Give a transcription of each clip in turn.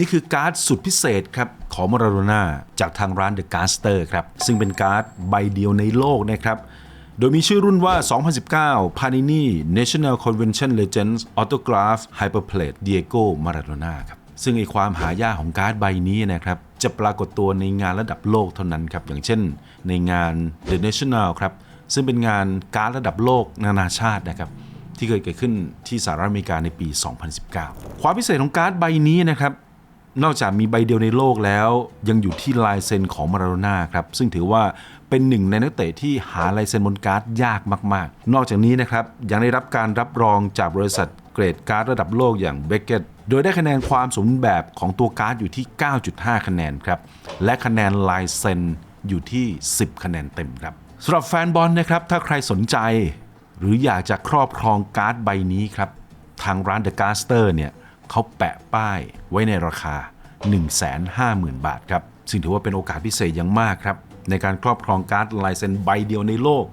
นี่คือการ์ดสุดพิเศษครับของมาราโดน่าจากทางร้าน The Caster ครับ ซึ่งเป็นการ์ดใบเดียวในโลกนะครับ โดยมีชื่อรุ่นว่า 2019 Panini National Convention Legends Autograph Hyperplate Diego Maradona ครับ ซึ่งไอความหายากของการ์ดใบนี้นะครับ จะปรากฏตัวในงานระดับโลกเท่านั้นครับ อย่างเช่น ในงาน The National ครับ ซึ่งเป็นงานการ์ดระดับโลกนานาชาตินะครับที่เคยเกิดขึ้นที่สหรัฐอเมริกาในปี 2019 ความพิเศษของการ์ดใบนี้นะครับ นอกจากมีใบเดียวในโลกแล้ว ยังอยู่ที่ลายเซ็นของมาราโดน่าครับ ซึ่งถือว่าเป็นหนึ่งในนักเตะที่หาลายเซ็นบนการ์ดยากมาก ๆ นอกจากนี้นะครับยังได้รับการรับรองจากบริษัทเกรดการ์ดระดับโลกอย่างเบเกตโดยได้คะแนนความสมบูรณ์แบบของตัวการ์ดอยู่ที่ 9.5 คะแนนครับ และคะแนนลายเซ็นอยู่ที่ 10 คะแนนเต็มครับสำหรับแฟนบอลนะครับถ้าใครสนใจ หรืออยากจะครอบครองการ์ดใบนี้ครับทางร้าน The Caster เนี่ย เขาแปะป้ายไว้ในราคา 150,000 บาทครับ ซึ่งถือว่าเป็นโอกาสพิเศษอย่างมากครับ ในการครอบครองการ์ดลายเซ็นใบเดียวในโลก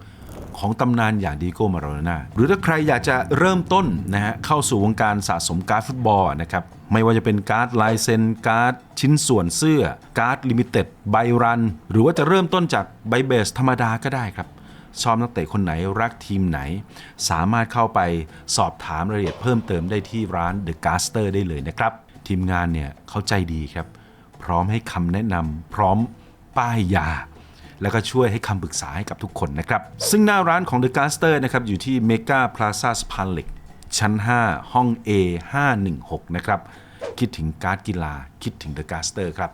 ของตำนานอย่างดีโก้มาโรนาหรือถ้าใครอยากจะเริ่มต้นนะฮะเข้าสู่วงการสะสมการ์ดฟุตบอลนะครับไม่ว่าจะเป็นการ์ดลายเซ็นการ์ดชิ้นส่วนเสื้อการ์ดลิมิเต็ดใบรัน หรือว่าจะเริ่มต้นจากใบเบสธรรมดาก็ได้ครับ ชอบนักเตะคนไหนรักทีมไหน สามารถเข้าไปสอบถามรายละเอียดเพิ่มเติมได้ที่ร้าน The Caster ได้เลยนะครับ ทีมงานเนี่ยเขาใจดีครับ พร้อมให้คำแนะนำพร้อมป้ายยา แล้วก็ช่วยให้คำปรึกษาให้กับทุกคนนะครับ ซึ่งหน้าร้านของ The Caster นะครับอยู่ที่ Mega Plaza สะพานเหล็กชั้น 5 ห้อง A 516 นะครับคิดถึงการ์ดกีฬาคิดถึง The Caster ครับ